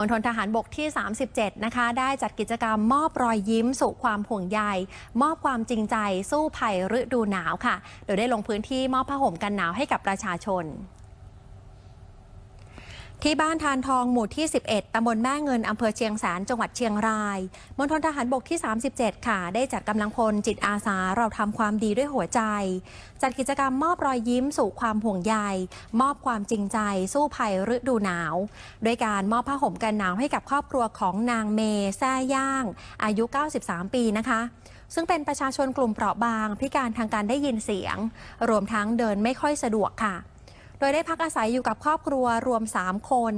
มณฑลทหารบกที่ 37 นะคะ ได้จัดกิจกรรมมอบรอยยิ้มสู่ความห่วงใย มอบความจริงใจสู้ภัยฤดูหนาวค่ะ โดยได้ลงพื้นที่มอบผ้าห่มกันหนาวให้กับประชาชน ที่บ้านทานทองหมู่ที่ 11 ตำบลแม่เงิน อำเภอเชียงแสน จังหวัดเชียงราย มณฑลทหารบกที่ 37 ค่ะ ได้จัดกำลังพลจิตอาสาเราทำความดีด้วยหัวใจ จัดกิจกรรมมอบรอยยิ้มสู่ความห่วงใย มอบความจริงใจ สู้ภัยฤดูหนาวด้วยการมอบผ้าห่มกันหนาวให้กับครอบครัวของนางเมแซ่ย่าง อายุ 93 ปีนะคะ ซึ่งเป็นประชาชนกลุ่มเปราะบาง พิการทางการได้ยินเสียง รวมทั้งเดินไม่ค่อยสะดวกค่ะ โดยได้พักอาศัยอยู่กับครอบครัวรวม 3 คน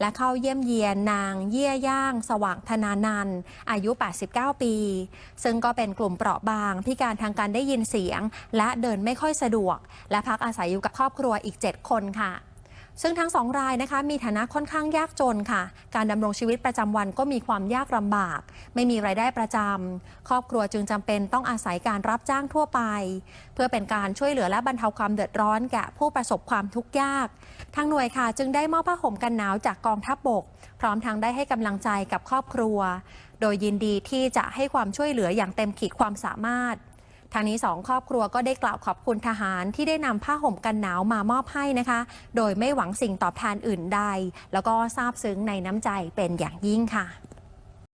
และเข้าเยี่ยมเยียนนางเยี่ยย่าง สว่างธนานันอายุ 89 ปี ซึ่งก็เป็นกลุ่มเปราะบางพิการทางการได้ยินเสียง และเดินไม่ค่อยสะดวก และพักอาศัยอยู่กับครอบครัวอีก 7 คนค่ะ ซึ่งทั้งสองรายนะคะมีฐานะค่อนข้างยากจนค่ะ การดำรงชีวิตประจำวันก็มีความยากลำบาก ไม่มีรายได้ประจำครอบครัวจึงจำเป็นต้องอาศัยการรับจ้างทั่วไป เพื่อเป็นการช่วยเหลือและบรรเทาความเดือดร้อนแก่ผู้ประสบความทุกข์ยาก ทางหน่วยค่ะ จึงได้มอบผ้าห่มกันหนาวจากกองทัพบบก พร้อมทั้งได้ให้กำลังใจกับครอบครัว โดยยินดีที่จะให้ความช่วยเหลืออย่างเต็มขีดความสามารถ ทางนี้สองครอบครัวก็ได้กล่าวขอบคุณทหารที่ได้นำผ้าห่มกันหนาวมามอบให้นะคะ โดยไม่หวังสิ่งตอบแทนอื่นใด แล้วก็ซาบซึ้งในน้ำใจเป็นอย่างยิ่งค่ะ